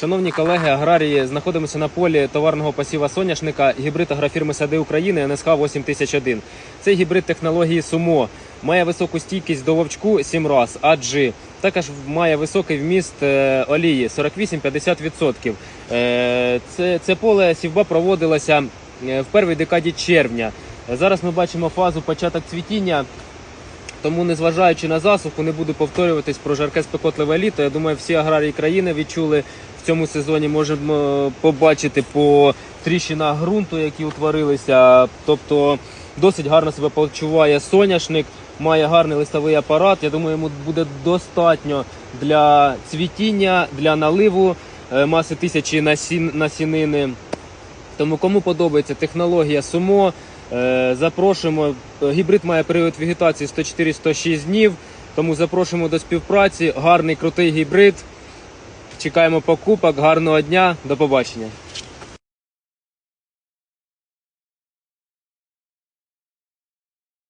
Шановні колеги, аграрії, знаходимося на полі товарного посіва соняшника гібрид агрофірми Сади України НСХ 8001. Цей гібрид технології СУМО має високу стійкість до вовчку 7 раз, адже також має високий вміст е, олії 48-50%. Е, Це, це поле сівба проводилося е, в першій декаді червня. Зараз ми бачимо фазу початок цвітіння. Тому, незважаючи на засуху, не буду повторюватись про жарке спекотливе літо. Я думаю, всі аграрії країни відчули в цьому сезоні. Можемо побачити по тріщинах ґрунту, які утворилися. Тобто досить гарно себе почуває соняшник, має гарний листовий апарат. Я думаю, йому буде достатньо для цвітіння, для наливу е, маси тисячі насін, насінини. Тому кому подобається технологія СУМО, е, запрошуємо. Гібрид має період вегетації 104-106 днів. Тому запрошуємо до співпраці. Гарний крутий гібрид. Чекаємо покупок. Гарного дня. До побачення.